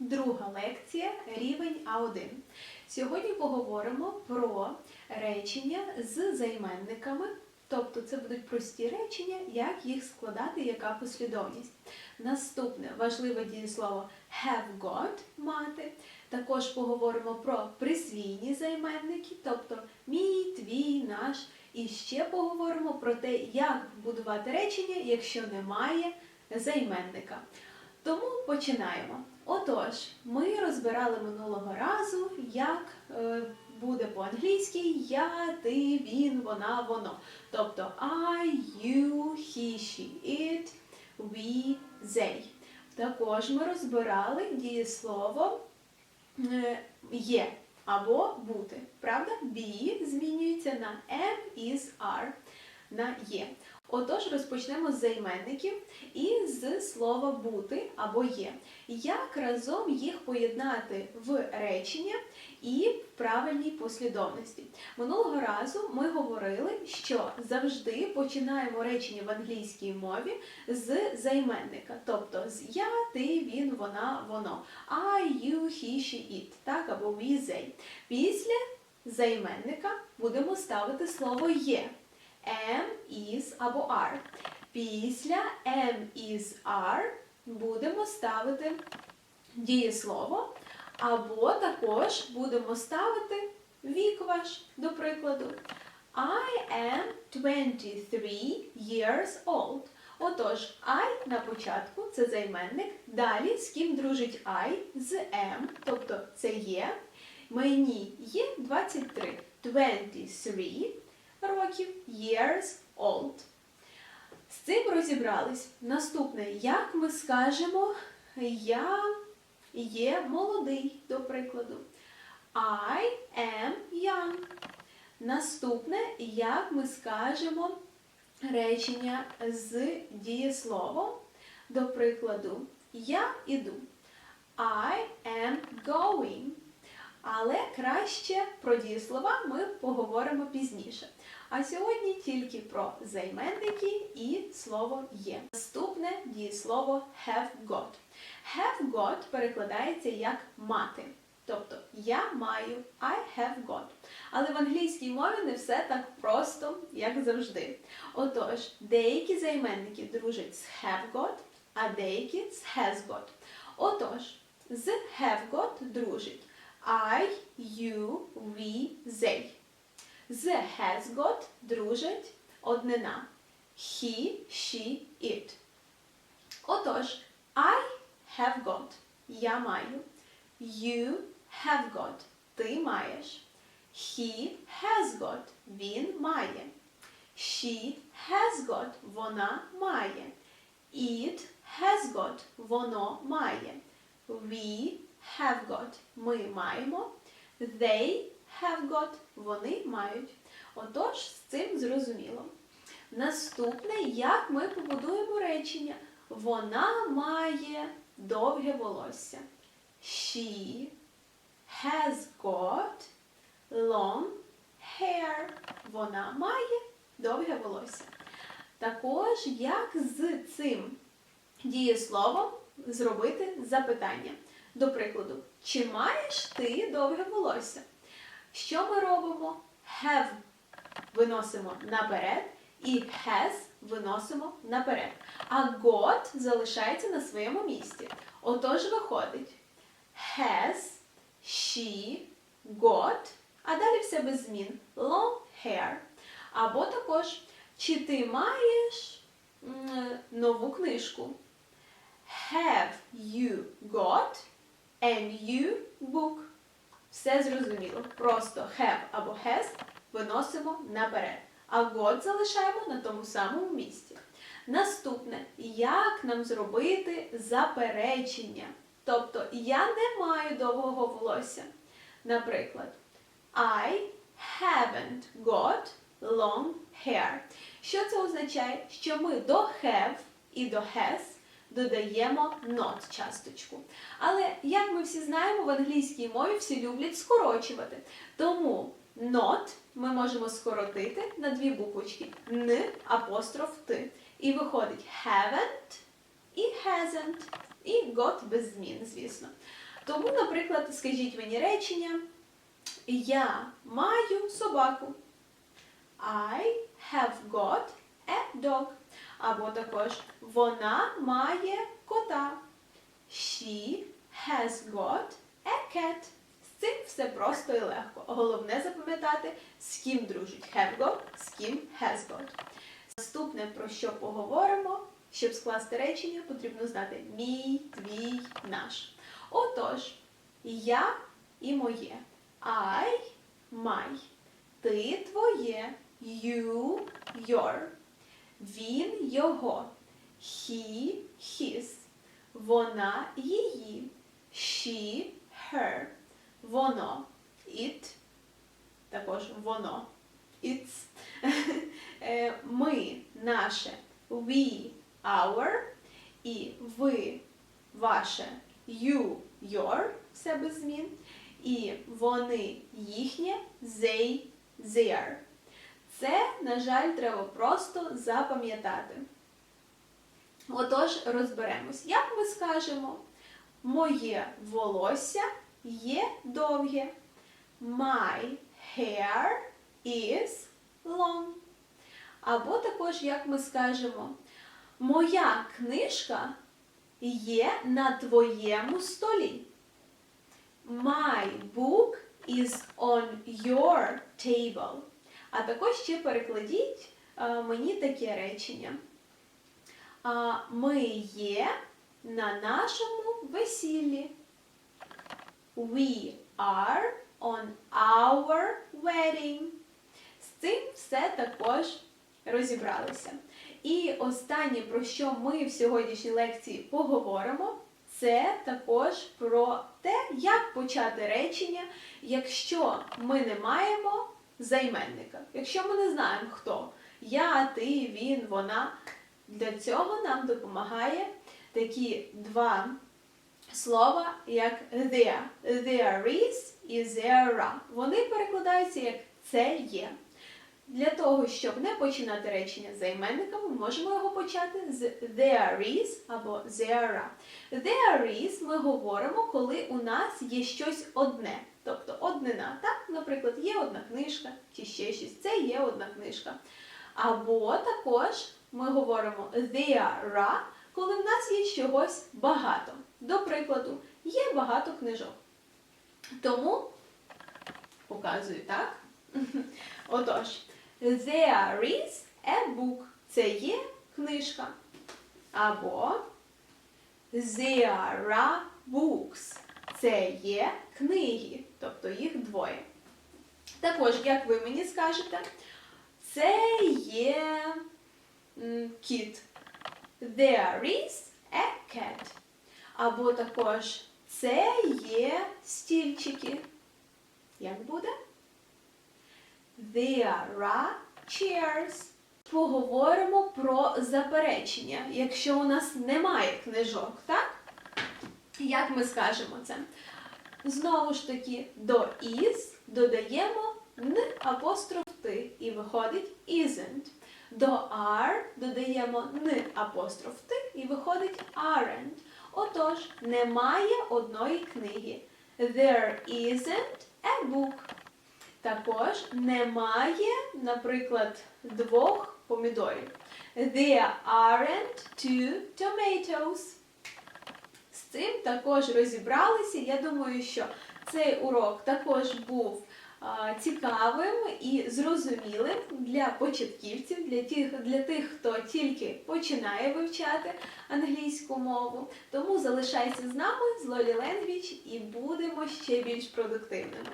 друга лекція, рівень А1. Сьогодні поговоримо про речення з займенниками, тобто це будуть прості речення, як їх складати, яка послідовність. Наступне важливе дієслово have got мати. Також поговоримо про присвійні займенники, тобто мій, твій, наш. І ще поговоримо про те, як будувати речення, якщо немає займенника. Тому починаємо. Отож, ми розбирали минулого разу, як е, буде по-англійськи я, ти, він, вона, воно. Тобто I, you, he, she, it, we, they. Також ми розбирали дієслово е, є або бути. Правда? Be змінюється на am, is, are, на є. Отож, розпочнемо з займенників і з слова бути або є. Як разом їх поєднати в речення і в правильній послідовності? Минулого разу ми говорили, що завжди починаємо речення в англійській мові з займенника, тобто з я, ти, він, вона, воно. I, you, he, she, it, так, або we, they. Після займенника будемо ставити слово є. Am, is або are. Після am, is, are будемо ставити дієслово, або також будемо ставити вік ваш, до прикладу. I am 23 years old. Отож, I на початку це займенник. Далі з ким дружить I? З am, тобто це є. Мені є 23. 23 років years old. З цим розібрались. Наступне, як ми скажемо, я є молодий, до прикладу. I am young. Наступне, як ми скажемо речення з дієсловом, до прикладу, я іду. I am going. Але краще про дієслова ми поговоримо пізніше. А сьогодні тільки про займенники і слово є. Наступне дієслово have got. Have got перекладається як мати. Тобто я маю I have got. Але в англійській мові не все так просто, як завжди. Отож, деякі займенники дружать з have got, а деякі з has got. Отож, з have got дружить I, you, we, they. З has got дружить однина. He, she, it. Отож, I have got. Я маю. You have got. Ти маєш. He has got. Він має. She has got. Вона має. It has got. Воно має. We have got. Ми маємо. They have got. Вони мають. Отож, з цим зрозуміло. Наступне, як ми побудуємо речення. Вона має довге волосся. She has got long hair. Вона має довге волосся. Також, як з цим дієсловом зробити запитання. До прикладу, чи маєш ти довге волосся? Що ми робимо? Have виносимо наперед і has виносимо наперед. А got залишається на своєму місці. Отож виходить has, she, got, а далі все без змін. Long hair. Або також, чи ти маєш нову книжку? Have you got a new book? Все зрозуміло. Просто have або has виносимо наперед. А got залишаємо на тому самому місці. Наступне, як нам зробити заперечення? Тобто я не маю довгого волосся. Наприклад, I haven't got long hair. Що це означає? Що ми до have і до has додаємо not часточку. Але, як ми всі знаємо, в англійській мові всі люблять скорочувати. Тому not ми можемо скоротити на дві буквочки Н апостроф Т. І виходить haven't і hasn't. І got без змін, звісно. Тому, наприклад, скажіть мені речення: Я маю собаку. I have got a dog. Або також вона має кота. She has got a cat. З цим все просто і легко. Головне запам'ятати, з ким дружить have got, з ким has got. Наступне, про що поговоримо, щоб скласти речення, потрібно знати мій, твій, наш. Отож, я і моє. I, my. Ти твоє. You, your. Він його. He, his. Вона її. She, her. Воно. It. Також воно. It's. Е, Ми, наше. We, our. І ви, ваше. You, your. Все без змін. І вони, їхнє. They, their. Це, на жаль, треба просто запам'ятати. Отож, розберемось. Як ми скажемо, моє волосся є довге. My hair is long. Або також, як ми скажемо, моя книжка є на твоєму столі. My book is on your table. А також ще перекладіть е, мені таке речення. Ми є на нашому весіллі. We are on our wedding. З цим все також розібралися. І останнє, про що ми в сьогоднішній лекції поговоримо, це також про те, як почати речення, якщо ми не маємо займенника. Якщо ми не знаємо хто я, ти, він, вона. Для цього нам допомагає такі два слова, як there. There is і there are. Вони перекладаються як це є. Для того, щоб не починати речення з займенниками, можемо його почати з there is або there are. There is ми говоримо, коли у нас є щось одне. Тобто однина. Так, наприклад, є одна книжка чи ще щось. Це є одна книжка. Або також ми говоримо there are, коли в нас є чогось багато. До прикладу, є багато книжок. Тому показую так. Отож, there is a book. Це є книжка. Або there are books. Це є книги, тобто їх двоє. Також, як ви мені скажете, це є кіт. There is a cat. Або також це є стільчики. Як буде? There are chairs. Поговоримо про заперечення, якщо у нас немає книжок, так? Як ми скажемо це? Знову ж таки, до is додаємо н апостроф ти і виходить isn't. До are додаємо н апостроф ти і виходить aren't. Отож, немає одної книги. There isn't a book. Також немає, наприклад, двох помідорів. There aren't two tomatoes. Цим також розібралися. Я думаю, що цей урок також був цікавим і зрозумілим для початківців, для тих, для тих, хто тільки починає вивчати англійську мову. Тому залишайся з нами з Лолі Ленгвіч і будемо ще більш продуктивними.